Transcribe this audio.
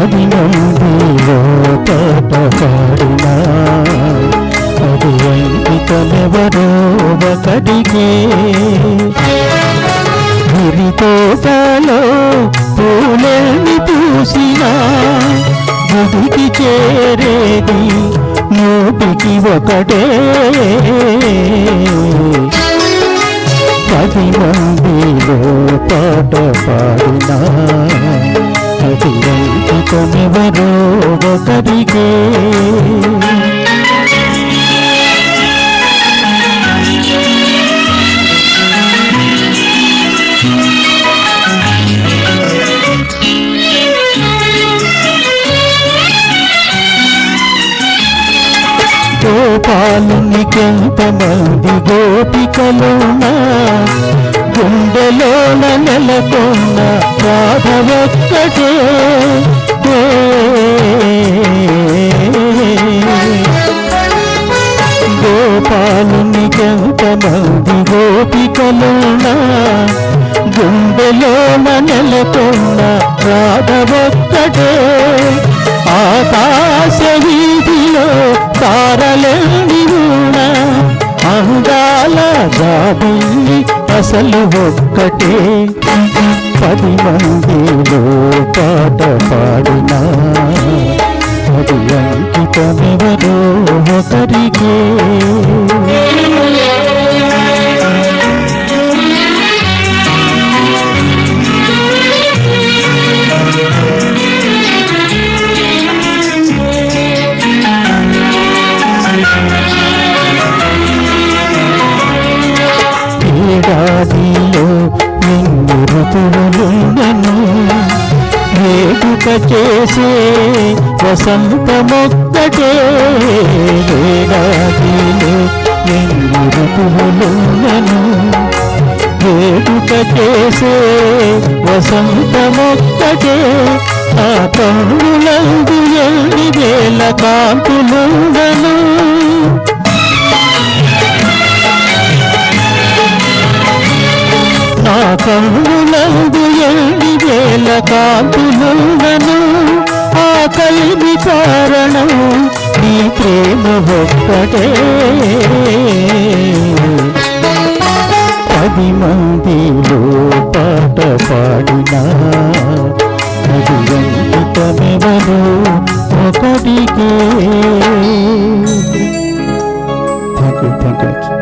పాట పాడినా అది అంకితమెవరో ఒకటికే గురి తోటలో పూలెల్ని పూసినా గుడికి చేరేది నోటికి ఒకటే పది మందిలో పాట పాడినా అంకితమెవరో ఒకరికే గోపాలునికెంతమంది గోపికలున్నా గుండెలో గోపాలునికెంతమంది గోపికలోన గుండెలోన నెలకొన్న రాధవొక్కటే ఆకాశ వీధిలో తారలేని ఊణ అందాల జాబిల్లి అసలు ఒక్కటే. పది మందిలో పాట పాడినా అది అంకితమెవరో ఒకరికే. ఋతువులుండను వేడుక చేసే వసంతమొక్కటే ఏడాదిలో ఎన్ని ఋతువులుండను వేడుక చేసే వసంతమొక్కటే ఆ కన్నులందు ఎన్ని వేల కాంతులుండను కన్నులందు ఎండి వేల కాంతులున్నను ఆ కలిమి కారణం నీ ప్రేమ ఒక్కటే. పది మందిలో పాట పాడినా అది అంకితమెవరు ఒకటికే. Thank you thank you